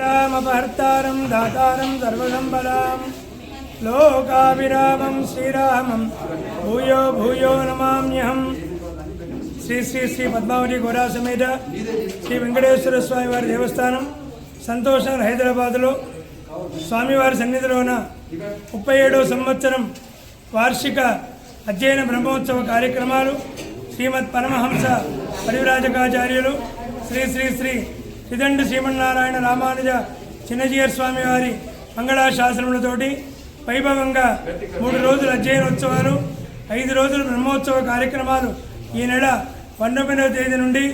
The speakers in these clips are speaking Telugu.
రామపహర్తారం దాతారం సర్వసంపదాం లోకాభిరామం శ్రీరామం. భూయో భూయో నమామ్యహం. శ్రీ శ్రీ శ్రీ పద్మావతి గోరా సమేత శ్రీ వెంకటేశ్వర స్వామి వారి దేవస్థానం సంతోషం హైదరాబాదులో. స్వామివారి సన్నిధిలోన ముప్పై ఏడవ సంవత్సరం వార్షిక అధ్యయన బ్రహ్మోత్సవ కార్యక్రమాలు శ్రీమద్ పరమహంస పరివిరాజకాచార్యులు శ్రీ శ్రీ శ్రీ శ్రీదండ శ్రీమన్నారాయణ రామానుజ చిన్నజీయర్ స్వామి వారి మంగళాశాసనములతోటి వైభవంగా మూడు రోజుల అధ్యయనోత్సవాలు ఐదు రోజుల బ్రహ్మోత్సవ కార్యక్రమాలు ఈ నెల పంతొమ్మిదవ తేదీ నుండి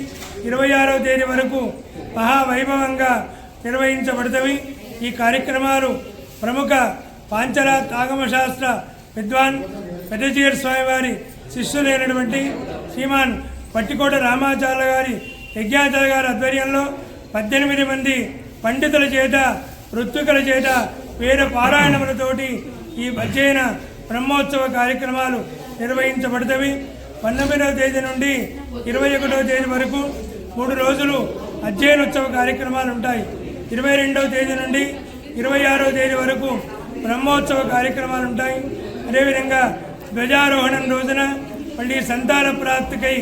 ఇరవై ఆరవ తేదీ వరకు మహావైభవంగా నిర్వహించబడతవి. ఈ కార్యక్రమాలు ప్రముఖ పాంచల తాగమశాస్త్ర విద్వాన్ పెద్దచీర స్వామి వారి శిష్యులైనటువంటి శ్రీమాన్ పట్టికోట రామాచార్య గారి యజ్ఞాచార్య గారి ఆధ్వర్యంలో పద్దెనిమిది మంది పండితుల చేత వృత్తుకల చేత వేద పారాయణములతోటి ఈ అధ్యయన బ్రహ్మోత్సవ కార్యక్రమాలు నిర్వహించబడతవి. పంతొమ్మిదవ తేదీ నుండి ఇరవై ఒకటవ తేదీ వరకు మూడు రోజులు అధ్యయనోత్సవ కార్యక్రమాలు ఉంటాయి. ఇరవై రెండవ తేదీ నుండి ఇరవై ఆరవ తేదీ వరకు బ్రహ్మోత్సవ కార్యక్రమాలు ఉంటాయి. అదేవిధంగా ధ్వజారోహణం రోజున మళ్ళీ సంతాన ప్రాప్తికై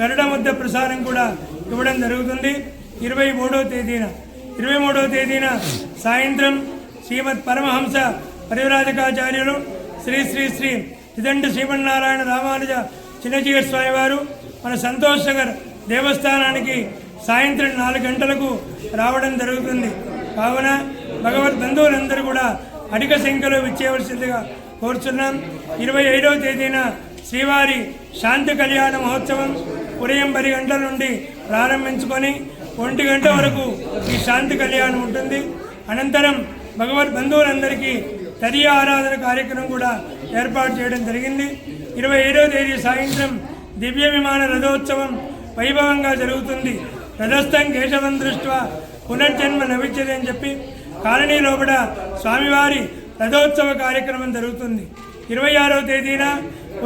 గరుడ ముద్ద ప్రసారం కూడా ఇవ్వడం జరుగుతుంది. ఇరవై మూడో తేదీన ఇరవై మూడవ తేదీన సాయంత్రం శ్రీమద్ పరమహంస పరివరాజకాచార్యులు శ్రీ శ్రీ శ్రీ ఇదండి శ్రీమన్నారాయణ రామానుజ చిన్నజీవ స్వామి వారు మన సంతోష్ నగర్ దేవస్థానానికి సాయంత్రం నాలుగు గంటలకు రావడం జరుగుతుంది. కావున భగవద్ బంధువులందరూ కూడా అధిక సంఖ్యలో విచ్చేయవలసిందిగా కోరుచున్నాం. ఇరవై ఐదవ తేదీన శ్రీవారి శాంతి కళ్యాణ మహోత్సవం ఉదయం పది గంటల నుండి ప్రారంభించుకొని ఒంటి గంట వరకు ఈ శాంతి కళ్యాణం ఉంటుంది. అనంతరం భగవద్ బంధువులందరికీ తదియ ఆరాధన కార్యక్రమం కూడా ఏర్పాటు చేయడం జరిగింది. ఇరవై ఏడవ తేదీ సాయంత్రం దివ్య విమాన రథోత్సవం వైభవంగా జరుగుతుంది. రథస్థం కేశవం దృష్ట్యా పునర్జన్మ నవిద్యది అని చెప్పి కాలనీ లోపల స్వామివారి రథోత్సవ కార్యక్రమం జరుగుతుంది. ఇరవై ఆరవ తేదీన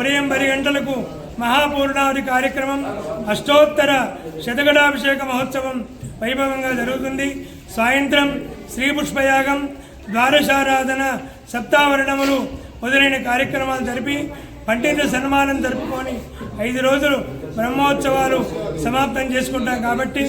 ఉదయం పది గంటలకు మహాపూర్ణావతి కార్యక్రమం అష్టోత్తర శతగడాభిషేక మహోత్సవం వైభవంగా జరుగుతుంది. సాయంత్రం శ్రీ పుష్పయాగం ద్వాదశారాధన సప్తావరణములు మొదలైన కార్యక్రమాలు జరిపి పండిత సన్మానం జరుపుకొని ఐదు రోజులు బ్రహ్మోత్సవాలు సమాప్తం చేసుకుంటాం కాబట్టి